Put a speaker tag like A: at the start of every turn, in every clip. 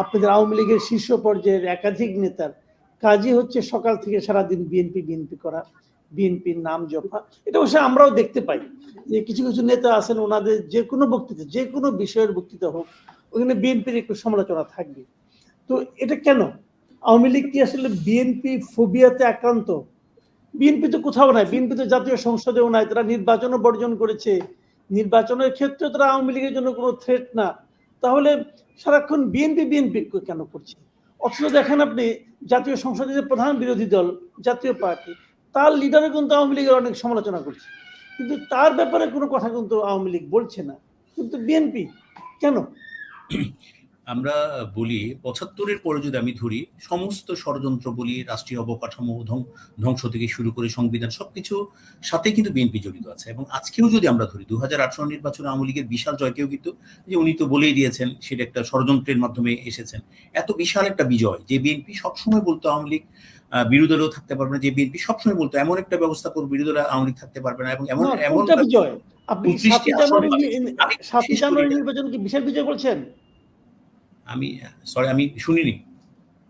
A: আপনাদের আওয়ামী লীগের শীর্ষ পর্যায়ের একাধিক নেতার কাজই হচ্ছে সকাল থেকে সারাদিন বিএনপি বিএনপি করা, বিএনপির নাম জপা। এটা অবশ্যই আমরাও দেখতে পাই যে কিছু কিছু নেতা আছেন, ওনাদের যে কোনো বক্তৃতা, যে কোনো বিষয়ের বক্তৃতা হোক, ওখানে বিএনপির একটু সমালোচনা থাকবে। তো এটা কেন? আওয়ামী লীগ কি আসলে বিএনপি ফোবিয়াতে আক্রান্ত? বিএনপি তো কোথাও নাই, বিএনপি তো জাতীয় সংসদেও নাই, তারা নির্বাচনও বর্জন করেছে। নির্বাচনের ক্ষেত্রে তারা আওয়ামী লীগের জন্য কোনো থ্রেট না। তাহলে সারাক্ষণ বিএনপি বিএনপি কেন করছে? অথচ দেখেন আপনি, জাতীয় সংসদের যে প্রধান বিরোধী দল, জাতীয় পার্টি, তার লিডারও কিন্তু আওয়ামী লীগের অনেক সমালোচনা করছে। কিন্তু তার ব্যাপারে কোনো কথা কিন্তু আওয়ামী লীগ বলছে না। কিন্তু বিএনপি কেন?
B: আমরা বলি পঁচাত্তরের পরে যদি আমি ধরি সমস্ত ষড়যন্ত্র বলি রাষ্ট্রীয় অবকাঠামো ধ্বংস থেকে শুরু করে সংবিধান সবকিছু সাথে কিন্তু বিএনপি জড়িত আছে। এবং আজকেও যদি আমরা ধরি দু হাজার আঠারো নির্বাচনে আওয়ামী লীগের বিশাল জয়কেও কিন্তু যে উনি তো বলেই দিয়েছেন সেটা একটা ষড়যন্ত্রের মাধ্যমে এসেছেন। এত বিশাল একটা বিজয় যে বিএনপি সবসময় বলতো আওয়ামী লীগ বিরোধী দলেও থাকতে পারবে না যে বিএনপি সবসময় বলতো এমন একটা ব্যবস্থা করব বিরোধী দলে আওয়ামী লীগ থাকতে পারবে না এবং এমন এমন
A: বিজয়? আপনি সাতই জানুয়ারি। নির্বাচন কি বিশাল বিজয় বলছেন?
B: আমি সরি আমি শুনিনি।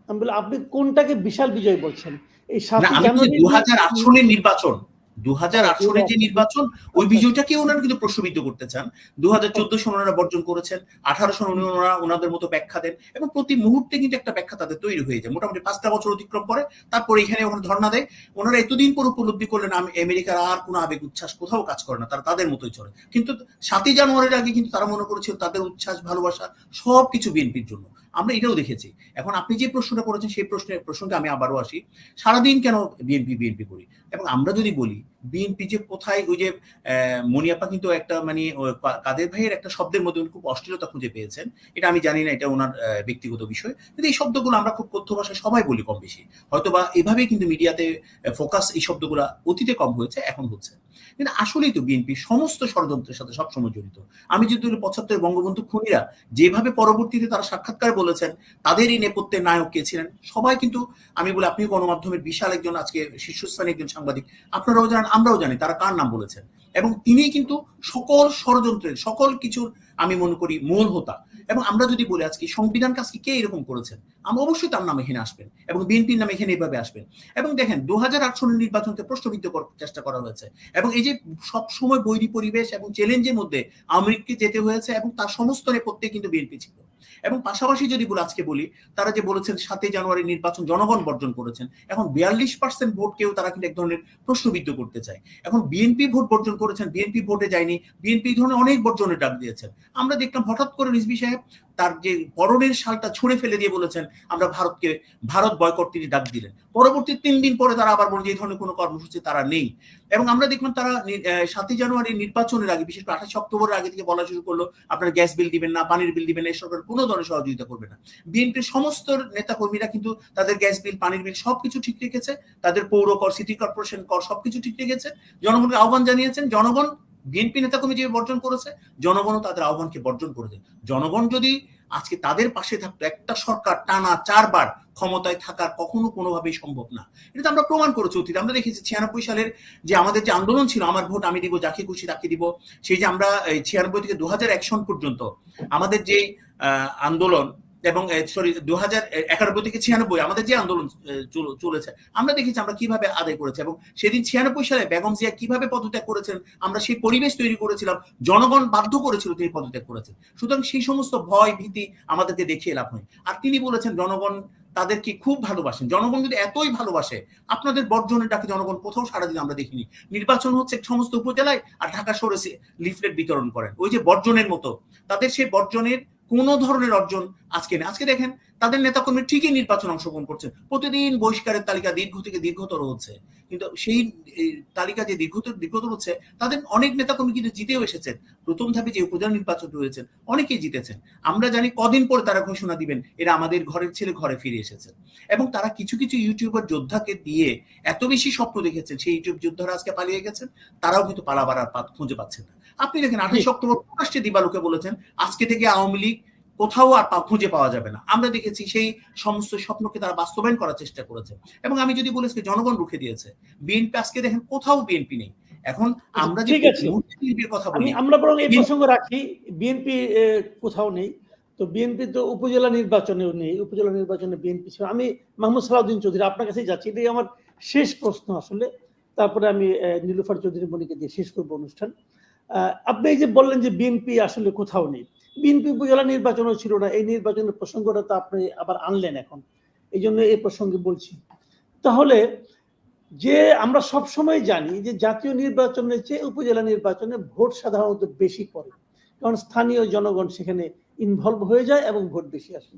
A: আমি বলি আপনি কোনটাকে বিশাল বিজয় বলছেন? এই সাত
B: আমি দু হাজার আট সনের নির্বাচন। দু হাজার আট যে নির্বাচন ওই। বিজয়টাকে ওনারা কিন্তু প্রশ্নবিদ্ধ করতে চান। দু হাজার চোদ্দ সন ওনারা বর্জন করেছেন আঠারো সন ওনারা ওনাদের মতো ব্যাখ্যা দেন এবং প্রতি মুহূর্তে কিন্তু একটা ব্যাখ্যা তাদের তৈরি হয়ে যায়। মোটামুটি পাঁচটা বছর অতিক্রম করে তারপরে এখানে ওখানে ধর্ণা দেয়। ওনারা এতদিন পর উপলব্ধি করলেন আমি আমেরিকার আর কোনো আবেগ উচ্ছ্বাস কোথাও কাজ করে না তারা তাদের মতোই চলে। কিন্তু সাতই জানুয়ারির আগে কিন্তু তারা মনে করেছিল তাদের উচ্ছ্বাস ভালোবাসা সব কিছু বিএনপির জন্য। আমরা এটাও দেখেছি। এখন আপনি যে প্রশ্নটা করেছেন, সেই প্রশ্নের প্রসঙ্গে আমি আবারও আসি। সারাদিন কেন বিএনপি বিএনপি করি? এবং আমরা যদি বলি, বিএনপি যে কোথায় ওই যে মনিয়াপা কিন্তু একটা মানে কাদের ভাইয়ের একটা শব্দের মধ্যে খুব অশ্লীলতা খুঁজে পেয়েছেন। এটা আমি জানি না, এটা ওনার ব্যক্তিগত বিষয়। কিন্তু এই শব্দগুলো আমরা খুব কথ্য ভাষায় সবাই বলি কম বেশি। হয়তো বা এভাবেই কিন্তু মিডিয়াতে ফোকাস এই শব্দগুলো অতীতে কম হয়েছে, এখন হচ্ছে। কিন্তু আসলেই তো বিএনপি সমস্ত ষড়যন্ত্রের সাথে সবসময় জড়িত। আমি যদি পঁচাত্তর বঙ্গবন্ধু খুনিরা যেভাবে পরবর্তীতে তারা সাক্ষাৎকার বলেছেন তাদের এই নেপথ্যের নায়ক কে ছিলেন? সবাই কিন্তু, আমি বলি আপনি গণমাধ্যমের বিশাল একজন, আজকে শীর্ষস্থানীয় একজন সাংবাদিক, আপনারাও জানেন, আমরাও জানি তারা কার নাম বলেছেন। এবং তিনি কিন্তু সকল ষড়যন্ত্রের, সকল কিছুর, আমি মনে করি, মূল হোতা। এবং আমরা যদি বলি আজকে সংবিধান কাজকে কে এরকম করেছেন? আমরা অবশ্যই তার নামে এখানে আসবেন এবং বিএনপির নামে এখানে এভাবে আসবেন। এবং দেখেন দু হাজার আট সালের নির্বাচনকে প্রশ্নবিদ্ধ করার চেষ্টা করা হয়েছে। এবং এই যে সব সময় বৈরী পরিবেশ এবং চ্যালেঞ্জের মধ্যে আমেরিককে যেতে হয়েছে এবং তার সমস্ত নেপথ্যে কিন্তু বিএনপি ছিল। এবং পাশাপাশি যদি আজকে বলি, তারা যে বলেছেন সাতই জানুয়ারি নির্বাচন জনগণ বর্জন করেছেন, এখন বিয়াল্লিশ পার্সেন্ট ভোটকেও তারা কিন্তু এক ধরনের প্রশ্নবিদ্ধ করতে চায়। এখন বিএনপি ভোট বর্জন করেছেন, বিএনপি ভোটে যায়নি, বিএনপি ধরনের অনেক বর্জনের ডাক দিয়েছেন। আমরা দেখলাম হঠাৎ করে রিজবি সাহেব তার যে পরনের শালটা ছুঁড়ে ফেলে দিয়ে বলেছেন, আমরা ভারতকে, ভারত বয়কট তিনি ডাক দিলেন। পরবর্তী তিন দিন পরে তারা আবার বলে যে এই ধরনের কোনো কর্মসূচি তারা নেই। এবং আমরা দেখলাম তারা সাতই জানুয়ারি নির্বাচনের আগে, বিশেষ করে আঠাশ অক্টোবরের আগে থেকে বলা শুরু করল, আপনারা গ্যাস বিল দিবেন না, পানির বিল দিবেন না এই সরকার কোনো ধরনের সহযোগিতা করবে না। বিএনপির সমস্ত নেতা কর্মীরা কিন্তু তাদের গ্যাস বিল, পানির বিল সবকিছু ঠিক রেখেছে, তাদের পৌর কর, সিটি কর্পোরেশন কর সবকিছু ঠিক রেখেছে। জনগণকে আহ্বান জানিয়েছেন, জনগণ বিএনপি নেতা কর্মী যে বর্জন করেছে, জনগণও তাদের আহ্বানকে বর্জন করেছে। জনগণ যদি আজকে তাদের পাশে থাকতো, একটা সরকার টানা চারবার ক্ষমতায় থাকার কখনো কোনোভাবেই সম্ভব না। এটা আমরা প্রমাণ করেছি অতীতে। আমরা দেখেছি ছিয়ানব্বই সালের যে আমাদের যে আন্দোলন ছিল, আমার ভোট আমি দিব, যাকে খুশি তাকে দিব, সেই যে আমরা ছিয়ানব্বই থেকে দু হাজার এক সন পর্যন্ত আমাদের যে আন্দোলন এবং সরি দু হাজার একানব্বই থেকে ছিয়ানব্বই আমাদের যে আন্দোলন চলেছে, আমরা দেখেছি আমরা কীভাবে আদায় করেছি এবং সেদিন ছিয়ানব্বই সালে বেগম জিয়া কীভাবে পদত্যাগ করেছেন, আমরা সেই পরিবেশ তৈরি করেছিলাম, জনগণ বাধ্য করেছিল তিনি পদত্যাগ করেছেন। সুতরাং সেই সমস্ত ভয়, ভীতি আমাদেরকে দেখিয়ে লাভ হয় আর তিনি বলেছেন, জনগণ তাদেরকে খুব ভালোবাসেন। জনগণ যদি এতই ভালোবাসে, আপনাদের বর্জনের ডাকে জনগণ কোথাও সারা দিন আমরা দেখিনি। নির্বাচন হচ্ছে সমস্ত উপজেলায় আর ঢাকা শহরে লিফলেট বিতরণ করেন। ওই যে বর্জনের মতো, তাদের সেই বর্জনের কোন ধরনের অর্জন আজকে নেই। আজকে দেখেন, তাদের নেতাকর্মী ঠিকই নির্বাচন অংশগ্রহণ করছেন। প্রতিদিন বহিষ্কারের তালিকা দীর্ঘ থেকে দীর্ঘতর হচ্ছে। কিন্তু সেই তালিকা যে দীর্ঘতর দীর্ঘতর হচ্ছে, তাদের অনেক নেতাকর্মী কিন্তু জিতেও এসেছেন। প্রথম ধাপে যে উপজেলা নির্বাচন রয়েছেন, অনেকেই জিতেছেন। আমরা জানি কদিন পরে তারা ঘোষণা দিবেন, এরা আমাদের ঘরের ছেলে ঘরে ফিরে এসেছেন। এবং তারা কিছু কিছু ইউটিউবার যোদ্ধাকে দিয়ে এত বেশি স্বপ্ন দেখেছেন, সেই ইউটিউব যোদ্ধারা আজকে পালিয়ে গেছেন, তারাও কিন্তু পালাবার আর খুঁজে পাচ্ছেন না। আপনি দেখেন আঠাশ অক্টোবর প্রকাশ্যে দিবালুকে বলেছেন আজকে থেকে আওয়ামী লীগ কোথাও আর খুঁজে পাওয়া যাবে না। আমরা দেখেছি সেই সমস্ত স্বপ্নকে তারা বাস্তবায়ন করার চেষ্টা করেছে। এবং আমি যদি বলি আজকে জনগণ রুখে দিয়েছে বিএনপি আজকে দেখেন কোথাও বিএনপি নেই। এখন আমরা যে
A: আছে।
B: বিএনপির কথা বলি
A: আমরা বরং এই প্রসঙ্গ রাখি বিএনপি কোথাও নেই। তো বিএনপি তো উপজেলা নির্বাচনেও নেই উপজেলা নির্বাচনে বিএনপি ছিল। আমি মাহমুদ সালাউদ্দিন চৌধুরী আপনার কাছেই যাচ্ছি এটাই আমার শেষ প্রশ্ন আসলে। তারপরে আমি নীলুফার চৌধুরী মনিকে দিয়ে শেষ করব অনুষ্ঠান। আপনি এই যে বললেন যে বিএনপি আসলে কোথাও নেই। বিএনপি উপজেলা নির্বাচনও ছিল না, এই নির্বাচনের প্রসঙ্গটা তো আপনি আবার আনলেন এখন। এই জন্য এই প্রসঙ্গে বলছি। তাহলে যে আমরা সব সময় জানি যে জাতীয় নির্বাচনের চেয়ে উপজেলা নির্বাচনে ভোট সাধারণত বেশি পড়ে। কারণ স্থানীয় জনগণ সেখানে ইনভলভ হয়ে যায় এবং ভোট বেশি আসে।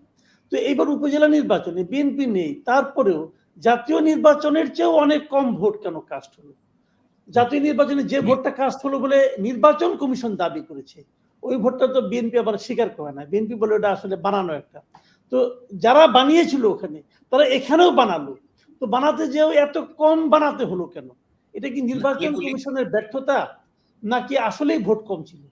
A: তো এইবার উপজেলা নির্বাচনে বিএনপি নেই, তারপরেও জাতীয় নির্বাচনের চেয়েও অনেক কম ভোট কেন কাস্ট হলো? জাতীয় নির্বাচনে যে ভোটটা কাস্ট হলো বলে নির্বাচন কমিশন দাবি করেছে ওই ভোটটা তো বিএনপি আবার স্বীকার করে না। বিএনপি বলে ওটা আসলে বানানো একটা। তো যারা বানিয়েছিল ওখানে তারা এখানেও বানালো। তো বানাতে যেও এত কম বানাতে হলো কেন? এটা কি নির্বাচন কমিশনের ব্যর্থতা নাকি আসলেই ভোট কম ছিল?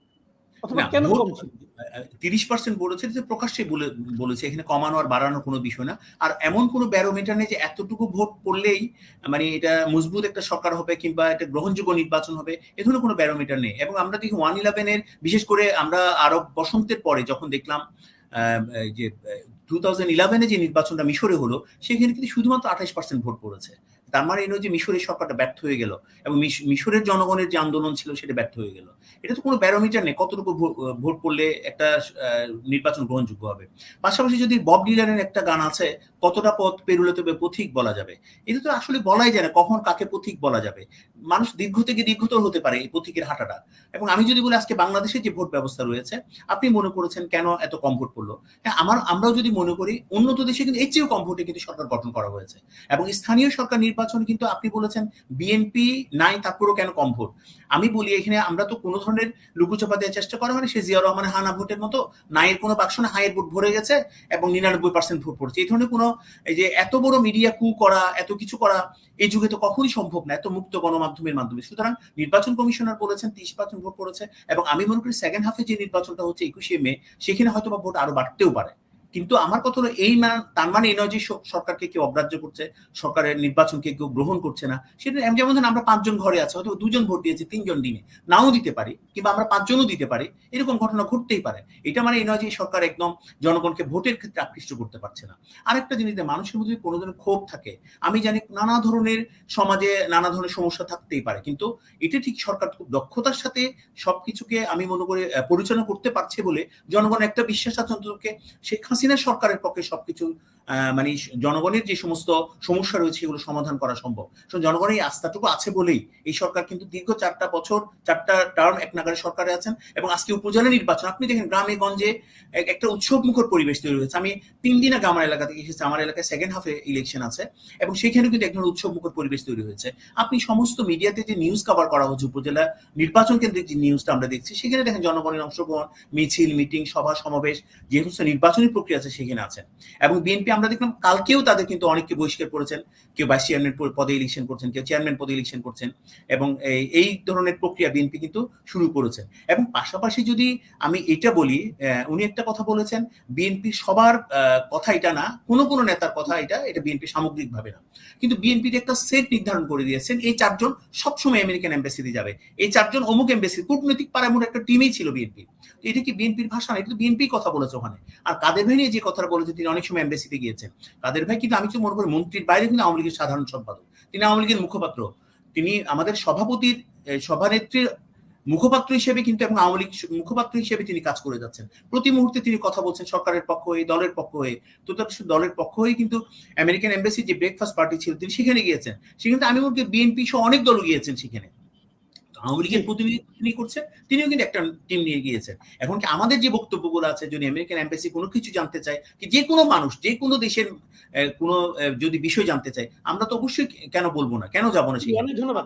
B: তিরিশ পার্সেন্ট বলেছে যে প্রকাশ্যে বলে বলেছে এখানে কমানো আর বাড়ানোর কোনো বিষয় না। আর এমন কোনো ব্যারোমিটার নেই যে এতটুকু ভোট পড়লেই মানে এটা মজবুত একটা সরকার হবে কিংবা একটা গ্রহণযোগ্য নির্বাচন হবে এ ধরনের কোনো ব্যারোমিটার নেই। এবং আমরা দেখি ওয়ান ইলেভেনের বিশেষ করে আমরা আরব বসন্তের পরে যখন দেখলাম আহ, যে টু থাউজেন্ড ইলেভেনে যে নির্বাচনটা মিশরে হলো সেখানে কিন্তু শুধুমাত্র আঠাশ পার্সেন্ট ভোট পড়েছে। তার মানে এই যে মিশরের সরকারটা ব্যর্থ হয়ে গেল এবং মিশরের জনগণের যে আন্দোলন ছিল সেটা ব্যর্থ হয়ে গেল। এটা তো কোনো ব্যারোমিটার নেই, কতটুকু ভোট পড়লে একটা নির্বাচন গ্রহণযোগ্য হবে। পাশাপাশি যদি বব ডিলানের একটা গান আছে, কতটা পথ পেরুলে তবে পথিক বলা যাবে? এটা তো আসলে বলাই যায় না, কখন কাকে পথিক বলা যাবে। মানুষ দীর্ঘ থেকে দীর্ঘতর হতে পারে এই পথিকের হাঁটাটা। এবং আমি যদি বলি আজকে বাংলাদেশে যে ভোট ব্যবস্থা রয়েছে, আপনি মনে করেছেন কেন এত কম ভোট পড়ল? হ্যাঁ আমার, আমরাও যদি মনে করি, উন্নত দেশে কিন্তু এর চেয়েও কম ভোটে কিন্তু সরকার গঠন করা হয়েছে। এবং স্থানীয় সরকার নির্বাচন কিন্তু আপনি বলেছেন বিএনপি নাই, তারপরেও কেন কম ভোট? আমি বলি এখানে আমরা তো কোনো ধরনের লুকুচাপা দেওয়ার চেষ্টা করা হয়নি। সে জিয়া রহমানের হানা ভোটের মতো নাইয়ের কোনো বাক্স না, হাইয়ের ভোট ভরে গেছে এবং নিরানব্বই পার্সেন্ট ভোট পড়ছে। এই ধরনের কোনো এই যে এত বড় মিডিয়া কু করা, এত কিছু করা, এই যুগে তো কখনই সম্ভব না, এত মুক্ত গণমাধ্যমের মাধ্যমে। সুতরাং নির্বাচন কমিশনার বলেছেন তিরিশ পার্সেন্ট ভোট পড়েছে এবং আমি মনে করি সেকেন্ড হাফে যে নির্বাচনটা হচ্ছে একুশে মে, সেখানে হয়তো বা ভোট আরও বাড়তেও পারে। কিন্তু আমার কথা হলো, এই মান তার মানে এই নয় যে সরকারকে কেউ অগ্রাহ্য করছে, সরকারের নির্বাচনকে কেউ গ্রহণ করছে না। সেটা যেমন ধরেন আমরা পাঁচজন ঘরে আছে, হয়তো দুজন ভোট দিয়েছে তিনজন দিনে, নাও দিতে পারি, কিংবা আমরা পাঁচজনও দিতে পারি, এরকম ঘটনা ঘটতেই পারে। এটা মানে এই নয় যে সরকার একদম জনগণকে ভোটের ক্ষেত্রে আকৃষ্ট করতে পারছে না। আরেকটা জিনিস মানুষের মধ্যে কোনো ধরনের ক্ষোভ থাকে, আমি জানি নানা ধরনের সমাজে নানা ধরনের সমস্যা থাকতেই পারে, কিন্তু এটা ঠিক সরকার খুব দক্ষতার সাথে সবকিছুকে আমি মনে করি পরিচালনা করতে পারছে বলে জনগণ একটা বিশ্বাস অন্ততকে শেখ হাসিনা সরকারের পক্ষে সবকিছু মানে জনগণের যে সমস্ত সমস্যা রয়েছে, এগুলো সমাধান করা সম্ভব। জনগণের এই আস্থাটুকু আছে বলেই এই সরকার কিন্তু দীর্ঘ চারটা বছর, চারটা টার্ম এক নাগারে সরকারে আছেন এবং আজকে উপজেলা নির্বাচন, আপনি দেখেন গ্রামে গঞ্জে একটা উৎসব মুখর পরিবেশ তৈরি হয়েছে। আমি তিন দিন আগে আমার এলাকা থেকে এসেছি, আমার এলাকায় সেকেন্ড হাফে ইলেকশন আছে এবং সেখানেও কিন্তু এক ধরনের উৎসব মুখর পরিবেশ তৈরি হয়েছে। আপনি সমস্ত মিডিয়াতে যে নিউজ কভার করা হচ্ছে, উপজেলা নির্বাচন কেন্দ্রিক যে নিউজটা আমরা দেখছি, সেখানে দেখেন জনগণের অংশগ্রহণ, মিছিল মিটিং সভা, সমাবেশ যে সমস্ত নির্বাচনী প্রক্রিয়া আছে, সেখানে আছেন। এবং বিএনপি আমরা দেখলাম কালকেও তাদের কিন্তু অনেককে বহিষ্কার করেছেন। কেউ ভাইস চেয়ারম্যান পদে ইলেকশন করছেন, কেউ চেয়ারম্যান পদে ইলেকশন করছেন এবং এই- ধরনের প্রক্রিয়া বিএনপি কিন্তু শুরু করেছেন এবং পাশাপাশি যদি আমি এটা বলি উনি একটা কথা বলেছেন বিএনপি সবার কথা এটা না, কোনো কোনো নেতার কথা এটা এটা বিএনপি সামগ্রিক ভাবে না। কিন্তু বিএনপির একটা সেট নির্ধারণ করে দিয়েছেন, এই চারজন সবসময় আমেরিকান এম্বাসিতে যাবে। এই চারজন অমুক এম্বাসি কূটনৈতিক পারামুর একটা টিমই ছিল বিএনপি এটা কি বিএনপির ভাষা না? এটা তো বিএনপি কথা বলেছে ওখানে। আর কাদের ভাই যে কথাটা বলেছে, তিনি অনেক সময় এম্বাসিতে গিয়েছেন। কাদের ভাই? কিন্তু আমি তো মনে করি মন্ত্রীর বাইরে কিন্তু আওয়ামী লীগের সাধারণ সম্পাদক। তিনি আওয়ামী লীগের মুখপাত্র। তিনি আমাদের সভাপতির সভানেত্রীর মুখপাত্র হিসেবে কিন্তু এবং আওয়ামী লীগ মুখপাত্র হিসেবে তিনি কাজ করে যাচ্ছেন। প্রতি মুহূর্তে তিনি কথা বলছেন সরকারের পক্ষ হয়ে, দলের পক্ষ হয়ে। তো দলের পক্ষ হয়ে কিন্তু আমেরিকান এম্বাসি যে ব্রেকফাস্ট পার্টি ছিল তিনি সেখানে গিয়েছেন। সেখানে আমি করি বিএনপি সহ অনেক দল গিয়েছেন সেখানে। আওয়ামী লীগের প্রতিনিধি তিনি করছেন তিনিও কিন্তু একটা টিম নিয়ে গিয়েছেন। এখন কি আমাদের যে বক্তব্যগুলো আছে যদি আমেরিকান এম্বাসি কোনো কিছু জানতে চায় কি যে কোনো মানুষ যে কোনো দেশের কোনো যদি বিষয় জানতে চায় আমরা তো অবশ্যই কেন বলব না? কেন যাব না
A: অনেক ধন্যবাদ।